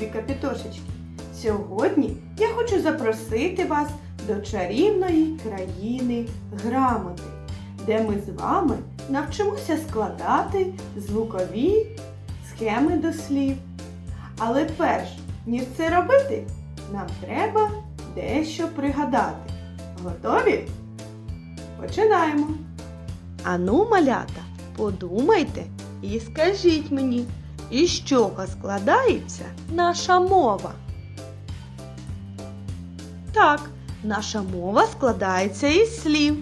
любі капітошечки! Сьогодні я хочу запросити вас до чарівної країни грамоти, де ми з вами навчимося складати звукові схеми до слів. Але перш ніж це робити, нам треба дещо пригадати. Готові? Починаємо. Ану, малята, подумайте і скажіть мені, із чого складається наша мова? Так, наша мова складається із слів.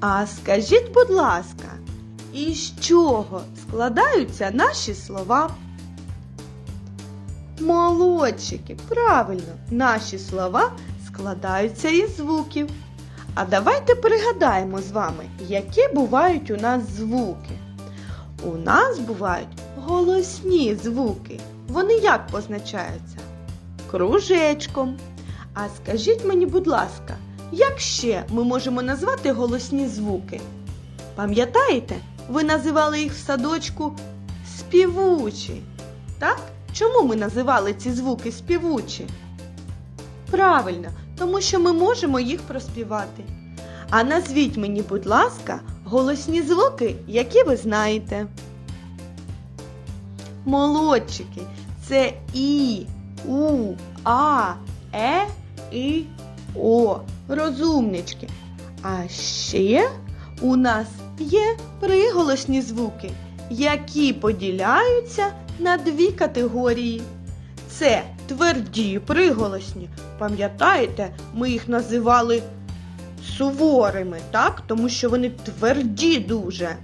А скажіть, будь ласка, із чого складаються наші слова? Молодчики, правильно, наші слова складаються із звуків. А давайте пригадаємо з вами, які бувають у нас звуки. У нас бувають голосні звуки. Вони як позначаються? Кружечком. А скажіть мені, будь ласка, як ще ми можемо назвати голосні звуки? Пам'ятаєте, ви називали їх в садочку співучі. Так? Чому ми називали ці звуки співучі? Правильно, тому що ми можемо їх проспівати. А назвіть мені, будь ласка, голосні звуки, які ви знаєте. Молодчики це І, У, А, Е, І, О. Розумнички. А ще у нас є приголосні звуки, які поділяються на дві категорії. Це тверді приголосні. Пам'ятаєте, ми їх називали суворими, так? Тому що вони тверді дуже.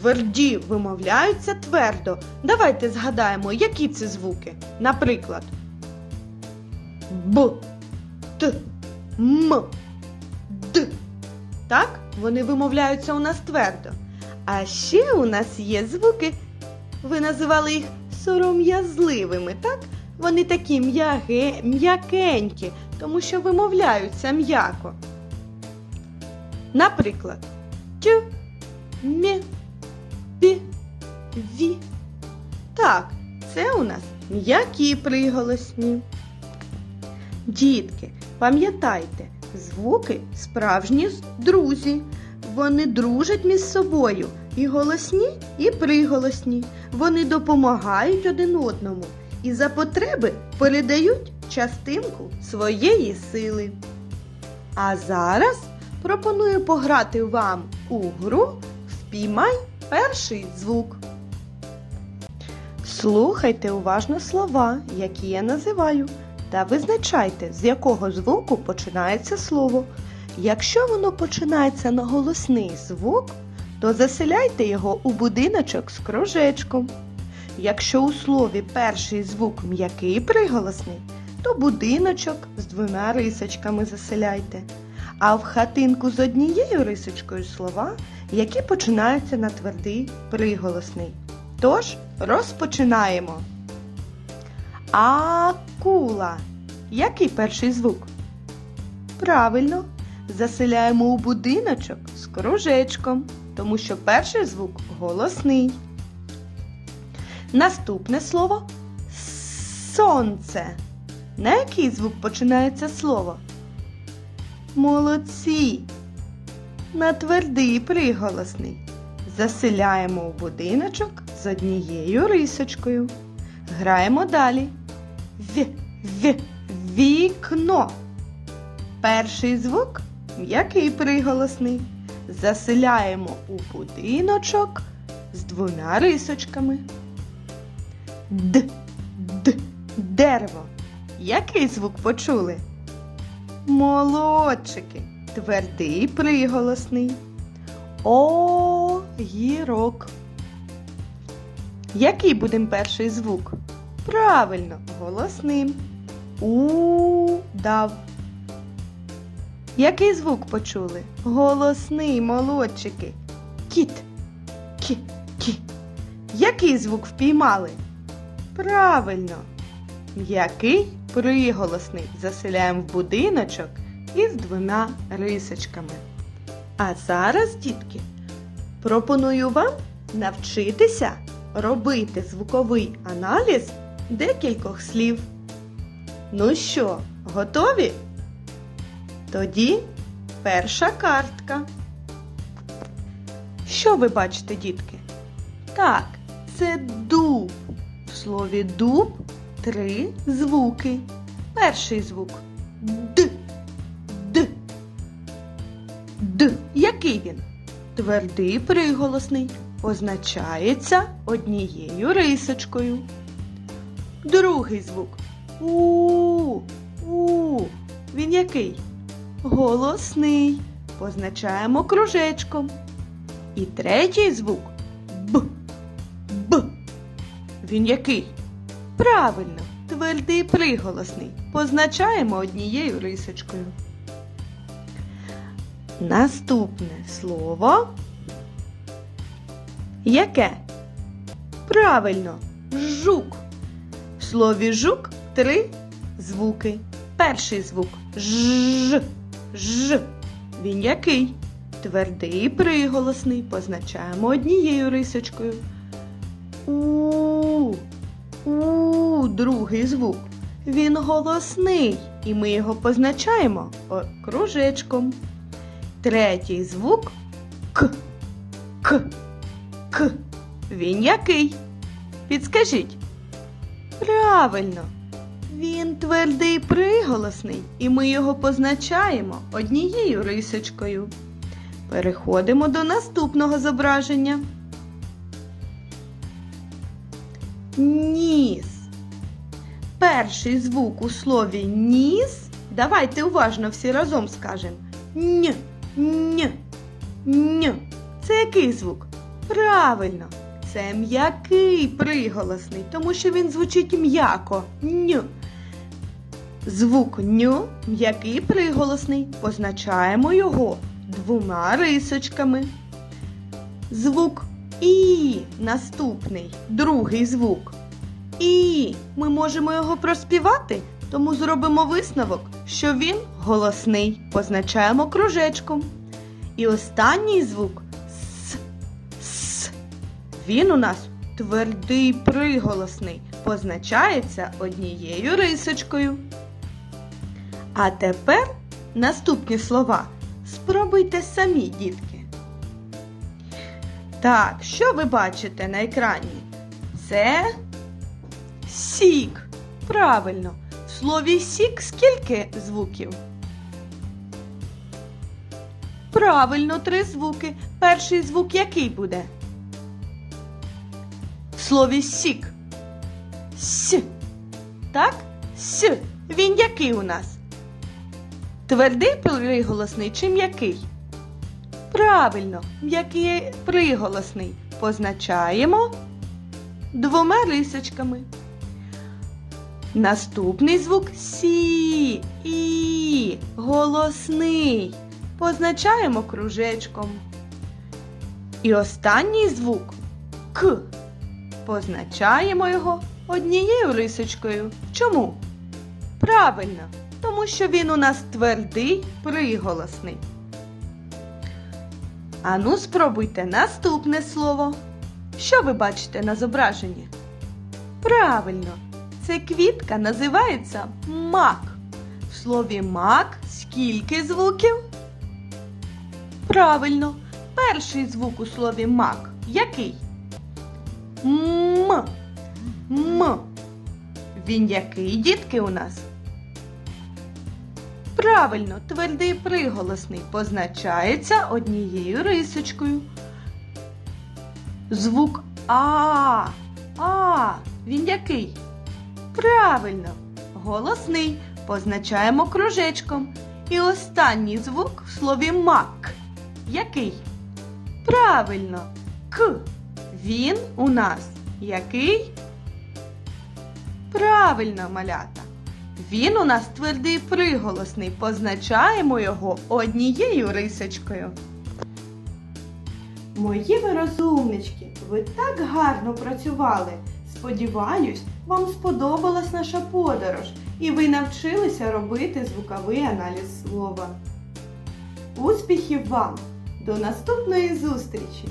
Тверді вимовляються твердо. Давайте згадаємо, які це звуки. Наприклад, Б, Т, М, Д. Так? Вони вимовляються у нас твердо. А ще у нас є звуки, ви називали їх сором'язливими, так? Вони такі м'якенькі, тому що вимовляються м'яко. Наприклад, тю, мі, пі, ві. Так, це у нас м'які приголосні. Дітки, пам'ятайте, звуки справжні друзі. Вони дружать між собою і голосні, і приголосні. Вони допомагають один одному і за потреби передають частинку своєї сили. А зараз пропоную пограти вам у гру Впіймай перший звук. Слухайте уважно слова, які я називаю, та визначайте, з якого звуку починається слово. Якщо воно починається на голосний звук, то заселяйте його у будиночок з кружечком. Якщо у слові перший звук м'який приголосний, то будиночок з двома рисочками заселяйте. А в хатинку з однією рисочкою слова, які починаються на твердий приголосний. Тож розпочинаємо. Акула. Який перший звук? Правильно, заселяємо у будиночок з кружечком, тому що перший звук голосний. Наступне слово сонце. На який звук починається слово? Молодці. На твердий приголосний. Заселяємо у будиночок з однією рисочкою. Граємо далі. В, в, вікно. Перший звук м'який приголосний. Заселяємо у будиночок з двома рисочками. Д, д, дерево. Який звук почули? Молодчики. Твердий приголосний. О, гірок. Який будем перший звук? Правильно, голосним. Удав. Який звук почули? Голосний, молодчики. Кіт. Кі, кі. Який звук впіймали? Правильно. М'який приголосний заселяємо в будиночок із двома рисочками. А зараз, дітки, пропоную вам навчитися робити звуковий аналіз декількох слів. Ну що, готові? Тоді перша картка. Що ви бачите, дітки? Так, це дуб. В слові дуб три звуки. Перший звук Д. Д. Д. Який він? Твердий приголосний. Позначається однією рисочкою. Другий звук У. У. Він який? Голосний. Позначаємо кружечком. І третій звук Б. Б. Він який? Правильно, твердий приголосний. Позначаємо однією рисочкою. Наступне слово. Яке? Правильно, жук. В слові жук три звуки. Перший звук ж. Ж. Він який? Твердий приголосний. Позначаємо однією рисочкою. У. У. Другий звук. Він голосний, і ми його позначаємо кружечком. Третій звук К. К. К. Він який? Підскажіть. Правильно. Він твердий приголосний, і ми його позначаємо однією рисочкою. Переходимо до наступного зображення. Ніс. Перший звук у слові ніс. Давайте уважно всі разом скажемо. Н. Н. Н. Це який звук? Правильно, це м'який приголосний, тому що він звучить м'яко. Н. Звук ню м'який приголосний. Позначаємо його двома рисочками. Звук І наступний, другий звук. І ми можемо його проспівати, тому зробимо висновок, що він голосний. Позначаємо кружечком. І останній звук С. С. Він у нас твердий приголосний. Позначається однією рисочкою. А тепер наступні слова. Спробуйте самі, дітки. Так, що ви бачите на екрані? Це сік. Правильно. В слові сік скільки звуків? Правильно, три звуки. Перший звук який буде? В слові сік. С. Так? С. Він який у нас? Твердий приголосний чи м'який? Правильно, м'який приголосний. Позначаємо двома рисочками. Наступний звук Сі. І. Голосний. Позначаємо кружечком. І останній звук К. Позначаємо його однією рисочкою. Чому? Правильно, тому що він у нас твердий приголосний. Ану, спробуйте наступне слово. Що ви бачите на зображенні? Правильно, це квітка називається мак. В слові мак скільки звуків? Правильно, перший звук у слові мак який? М. М. Він який, дітки, у нас? Правильно, твердий приголосний позначається однією рисочкою. Звук А. А. Він який? Правильно, голосний позначаємо кружечком. І останній звук в слові мак. Який? Правильно, К. Він у нас який? Правильно, малята. Він у нас твердий приголосний. Позначаємо його однією рисочкою. Мої ви розумнички, ви так гарно працювали. Сподіваюсь, вам сподобалась наша подорож і ви навчилися робити звуковий аналіз слова. Успіхів вам! До наступної зустрічі!